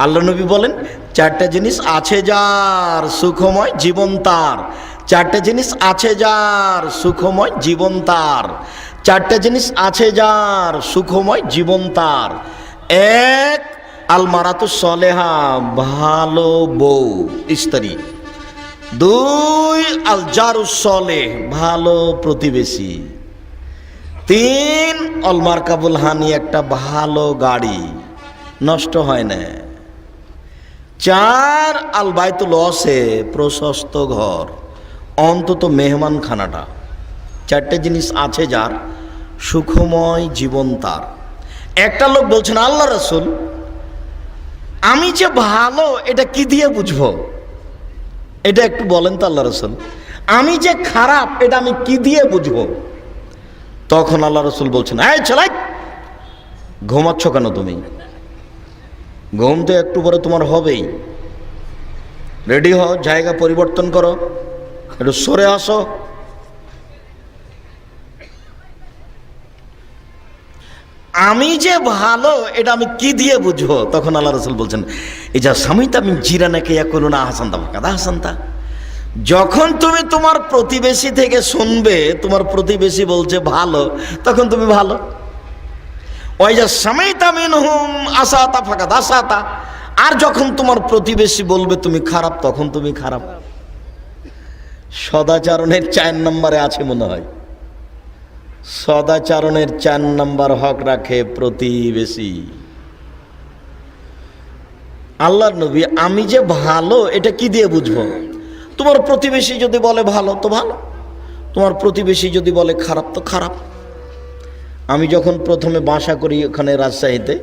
আল্লাহ নবী বলেন, চারটা জিনিস আছে যার সুখময় জীবন তার। চারটা জিনিস আছে যার সুখময় জীবন তার। চারটা জিনিস আছে যার সুখময় জীবন তার। এক, আলমারাতু সলেহা, ভালো বউ স্ত্রী দুই আল জারুসলে ভালো প্রতিবেশী। তিন অলমার কাবুল হানি, একটা ভালো গাড়ি। নষ্ট হয় না। চার আল বাইতুল অসে প্রশস্ত ঘর, অন্তত মেহমান খানাটা চারটে জিনিস আছে যার সুখময় জীবন তার। একটা লোক বলছেন, আল্লাহ রসুল, আমি যে ভালো, এটা কি দিয়ে বুঝব? এটা একটু বলেন তো আল্লাহ রসুল, আমি যে খারাপ, এটা আমি কি দিয়ে বুঝব? তখন আল্লাহ রসুল বলছেন হ্যাঁ ছেলাই ঘুমাচ্ছ কেন তুমি? ঘুম তো একটু পরে তোমার হবেই। রেডি হও, জায়গা পরিবর্তন করো। একটু সরে আসো। আমি যে ভালো, এটা আমি কি দিয়ে বুঝব? তখন আল্লাহ রসুল বলছেন এই যা স্বামীটা আমি জিরানাকে ইয়া করুন না হাসান্তা কাদা হাসান্তা যখন তুমি তোমার প্রতিবেশী থেকে শুনবে, তোমার প্রতিবেশী বলছে ভালো, তখন তুমি ভালো। ওই যে স্বামীটা মিন হুম আসাতা। ফাঁকা দাসাতা আর যখন তোমার প্রতিবেশী বলবে তুমি খারাপ, তখন তুমি খারাপ। সদাচরণের চার নম্বরে আছে মনে হয়। সদাচারণের চার নম্বর হক রাখে প্রতিবেশী। আল্লাহর নবী, আমি যে ভালো, এটা কি দিয়ে বুঝব? তোমার প্রতিবেশী যদি বলে ভালো, তো ভালো। তোমার প্রতিবেশী যদি বলে খারাপ, তো খারাপ। আমি যখন প্রথমে বাসা করি ওখানে রাজশাহীতে,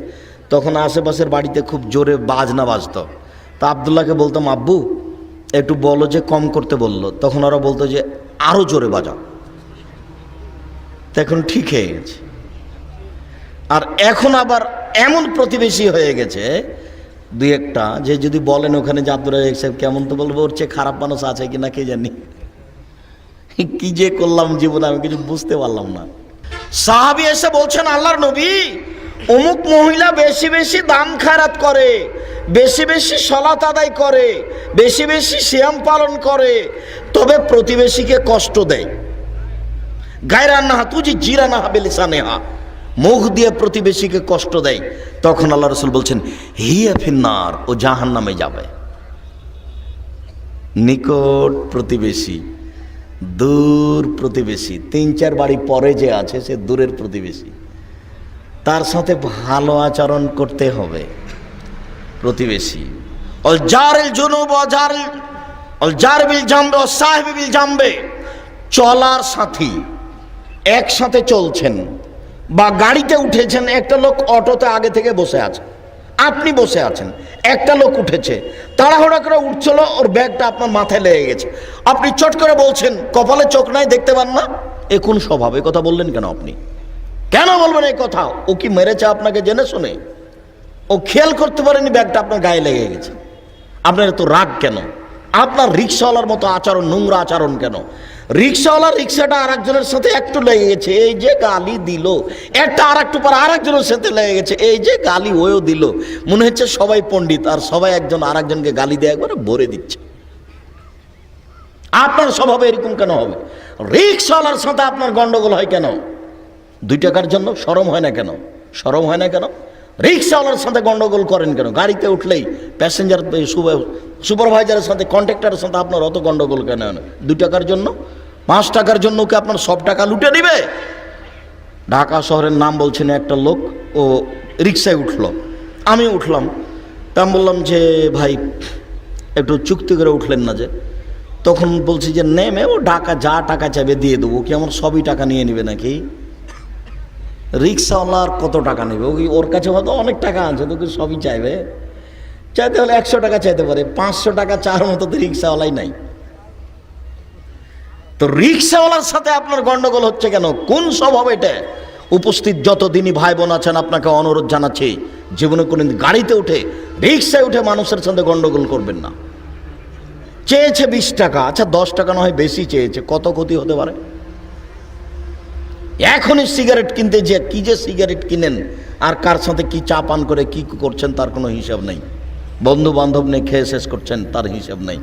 তখন আশেপাশের বাড়িতে খুব জোরে বাজনা বাজতো। তা আবদুল্লাহকে বলতাম, আব্বু, একটু বলো যে কম করতে বলল। তখন ওরা বলতো যে আরও জোরে বাজাও। তা এখন ঠিক হয়ে গেছে। আর এখন আবার এমন প্রতিবেশী হয়ে গেছে, দুই একটা, যে যদি বলেন ওখানে যে আব্দুল সাহেব, কেমন তো বলব? ওর চেয়ে খারাপ মানুষ আছে কি না কে জানি? কি যে করলাম জীবনে, আমি কিছু বুঝতে পারলাম না। সাহাবি এসে বলছেন, আল্লাহর নবী, অমুক মহিলা বেশি বেশি দান খায়রাত করে, বেশি বেশি সলাত আদায় করে, বেশি বেশি শ্যাম পালন করে, তবে প্রতিবেশীকে কষ্ট দেয়। গায়রা নাহা তুজি জিরা নাহা বেলিসানেহা মুখ দিয়ে প্রতিবেশীকে কষ্ট দেয়। তখন আল্লাহ রসুল বলছেন, হিয়া ফিন্নার, ও জাহান নামে যাবে। নিকট প্রতিবেশী দূর প্রতিবেশী। তিন, চার বাড়ি পরে যে আছে, সে দূরের প্রতিবেশী। তার সাথে ভালো আচরণ করতে হবে, প্রতিবেশী। বিল জামবে সাহেব বিল জামবে। চলার সাথী একসাথে চলছেন বা গাড়িতে উঠেছেন, একটা লোক অটোতে আগে থেকে বসে আছে। আপনি বসে আছেন। একটা লোক উঠেছে। তাড়াহুড়া করে উঠছিল, ওর ব্যাগটা আপনার মাথায় লেগে গেছে। আপনি চট করে বলছেন, কপালে চোখ নাই, দেখতে পান না? এ কোন স্বভাব? এ কথা বললেন কেন আপনি? কেন বলবেন এই কথা? ও কি মেরেছে আপনাকে জেনে শুনে? ও খেয়াল করতে পারেনি ব্যাগটা আপনার গায়ে লেগে গেছে। আপনার এত রাগ কেন? আপনার রিক্সাওয়ালার মতো আচরণ, নোংরা আচরণ কেন? রিক্সাওয়ালা রিক্সাটা আর একজনের সাথে একটু লেগে গেছে, এই যে গালি দিল। একটা আর একটু পর আর একজনের সাথে লেগে গেছে, এই যে গালি ওও দিল। মনে হচ্ছে সবাই পণ্ডিত, আর সবাই একজন আর একজনকে গালি দিয়ে একবারে ভরে দিচ্ছে। আপনার স্বভাবে এরকম কেন হবে? রিক্সাওয়ালার সাথে আপনার গন্ডগোল হয় কেন? দুই টাকার জন্য সরম হয় না কেন? সরম হয় না কেন? রিক্সাওয়ালার সাথে গন্ডগোল করেন কেন? গাড়িতে উঠলেই প্যাসেঞ্জার সুপারভাইজারের সাথে কন্ট্রাক্টরের সাথে আপনার অত গন্ডগোল কেন দু টাকার জন্য? পাঁচ টাকার জন্য কি আপনার সব টাকা লুটে নিবে? ঢাকা শহরের নাম বলছেন একটা লোক, ও রিক্সায় উঠল। আমি উঠলাম। তা আমি বললাম যে, ভাই, একটু চুক্তি করে উঠলেন না যে? তখন বলছি যে নেমে ও টাকা যা টাকা চাইবে দিয়ে দেবো। কি আমার সবই টাকা নিয়ে নেবে নাকি? রিক্সাওয়ালার কত টাকা নেবে? ও কি ওর কাছে হয়তো অনেক টাকা আছে, তো সবই চাইবে? চাইতে হলে একশো টাকা চাইতে পারে, পাঁচশো টাকা চার মতো তো রিক্সাওয়ালাই নাই। তো রিক্সাওয়ালার সাথে আপনার গন্ডগোল হচ্ছে কেন? কোন স্বভাব এটা? উপস্থিত যত দিনই ভাই বোন আছেন, আপনাকে অনুরোধ জানাচ্ছি, জীবনে কোনদিন গাড়িতে উঠে, রিক্সায় উঠে মানুষের সাথে গন্ডগোল করবেন না। চেয়েছে বিশ টাকা আচ্ছা দশ টাকা নয়, বেশি চেয়েছে, কত ক্ষতি হতে পারে? এখনই সিগারেট কিনতে যে কি যে সিগারেট কিনেন, আর কার সাথে কি চা পান করে, কি করছেন, তার কোনো হিসাব নেই। বন্ধু বান্ধব নিয়ে খেয়ে শেষ করছেন, তার হিসাব নেই।